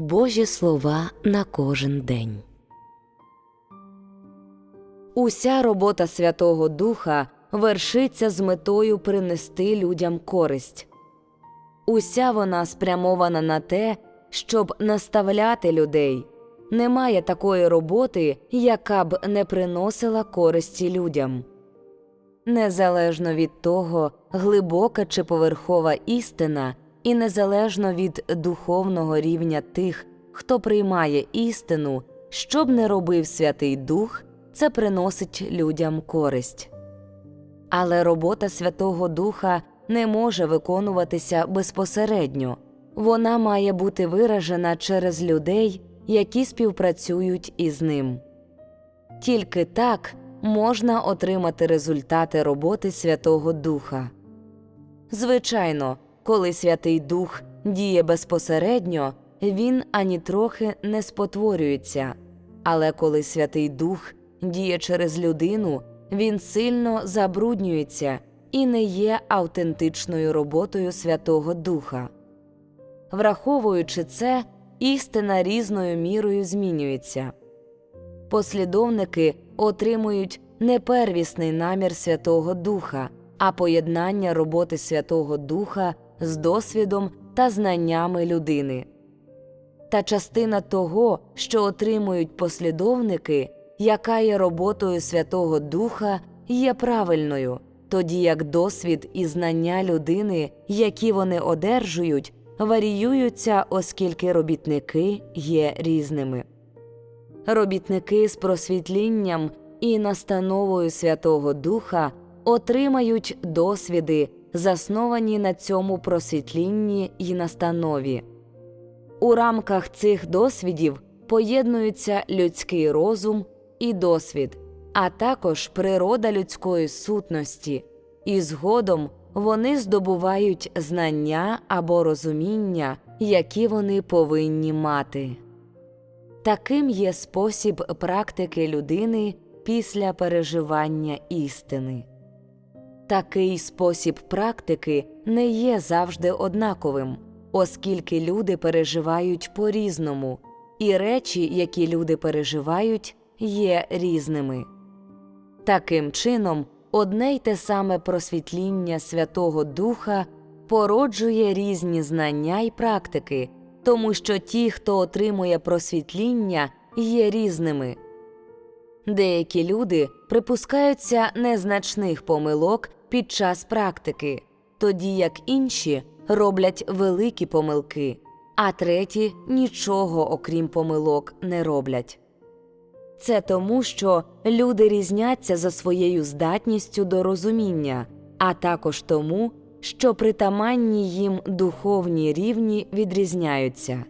Божі слова на кожен день. Уся робота Святого Духа вершиться з метою принести людям користь. Уся вона спрямована на те, щоб наставляти людей. Немає такої роботи, яка б не приносила користі людям. Незалежно від того, глибока чи поверхова істина, і незалежно від духовного рівня тих, хто приймає істину, що б не робив Святий Дух, це приносить людям користь. Але робота Святого Духа не може виконуватися безпосередньо, вона має бути виражена через людей, які співпрацюють із ним. Тільки так можна отримати результати роботи Святого Духа. Звичайно, коли Святий Дух діє безпосередньо, він ані трохи не спотворюється, але коли Святий Дух діє через людину, він сильно забруднюється і не є автентичною роботою Святого Духа. Враховуючи це, істина різною мірою змінюється. Послідовники отримують не первісний намір Святого Духа, а поєднання роботи Святого Духа з досвідом та знаннями людини. Та частина того, що отримують послідовники, яка є роботою Святого Духа, є правильною, тоді як досвід і знання людини, які вони одержують, варіюються, оскільки робітники є різними. Робітники з просвітлінням і настановою Святого Духа отримають досвіди, засновані на цьому просвітлінні і настанові. У рамках цих досвідів поєднуються людський розум і досвід, а також природа людської сутності, і згодом вони здобувають знання або розуміння, які вони повинні мати. Таким є спосіб практики людини після переживання істини. Такий спосіб практики не є завжди однаковим, оскільки люди переживають по різному, і речі, які люди переживають, є різними. Таким чином, одне й те саме просвітління Святого Духа породжує різні знання й практики, тому що ті, хто отримує просвітління, є різними. Деякі люди припускаються незначних помилок під час практики, тоді як інші роблять великі помилки, а треті нічого окрім помилок не роблять. Це тому, що люди різняться за своєю здатністю до розуміння, а також тому, що притаманні їм духовні рівні відрізняються.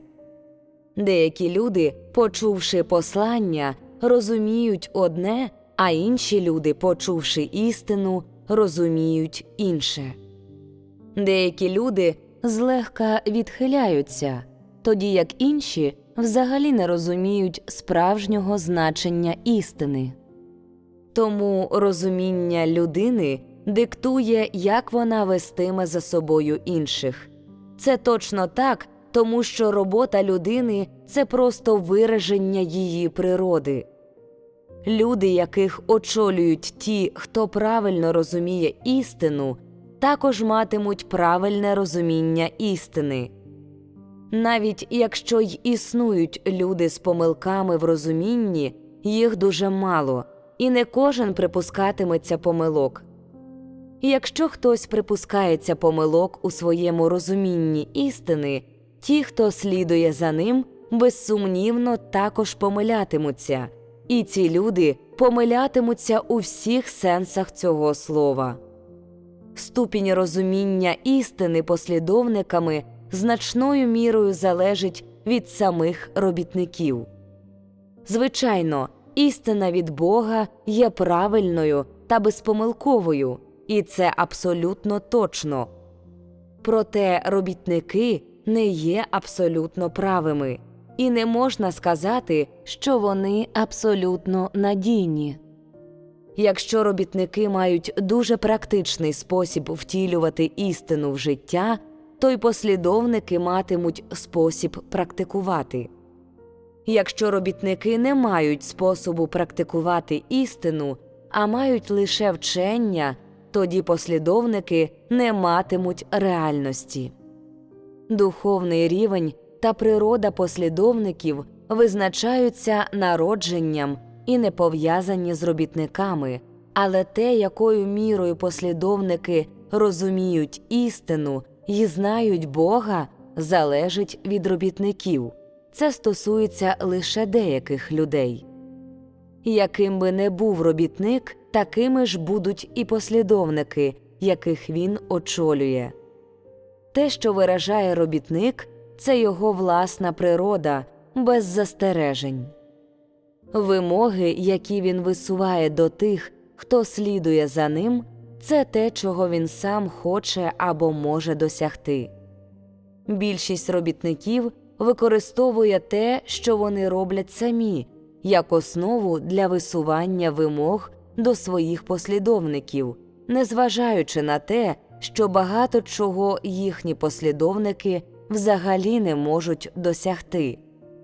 Деякі люди, почувши послання, розуміють одне, а інші люди, почувши істину, розуміють інше. Деякі люди злегка відхиляються, тоді як інші взагалі не розуміють справжнього значення істини. Тому розуміння людини диктує, як вона вестиме за собою інших. Це точно так, тому що робота людини це просто вираження її природи. Люди, яких очолюють ті, хто правильно розуміє істину, також матимуть правильне розуміння істини. Навіть якщо й існують люди з помилками в розумінні, їх дуже мало, і не кожен припускатиметься помилок. Якщо хтось припускається помилок у своєму розумінні істини, ті, хто слідує за ним, безсумнівно також помилятимуться, і ці люди помилятимуться у всіх сенсах цього слова. Ступінь розуміння істини послідовниками значною мірою залежить від самих робітників. Звичайно, істина від Бога є правильною та безпомилковою, і це абсолютно точно. Проте робітники не є абсолютно правими, і не можна сказати, що вони абсолютно надійні. Якщо робітники мають дуже практичний спосіб втілювати істину в життя, то й послідовники матимуть спосіб практикувати. Якщо робітники не мають способу практикувати істину, а мають лише вчення, тоді послідовники не матимуть реальності. Духовний рівень та природа послідовників визначаються народженням і не пов'язані з робітниками, але те, якою мірою послідовники розуміють істину і знають Бога, залежить від робітників. Це стосується лише деяких людей. Яким би не був робітник, такими ж будуть і послідовники, яких він очолює. Те, що виражає робітник, це його власна природа, без застережень. Вимоги, які він висуває до тих, хто слідує за ним, це те, чого він сам хоче або може досягти. Більшість робітників використовує те, що вони роблять самі, як основу для висування вимог до своїх послідовників, незважаючи на те, що багато чого їхні послідовники взагалі не можуть досягти,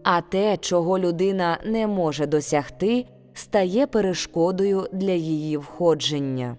а те, чого людина не може досягти, стає перешкодою для її входження.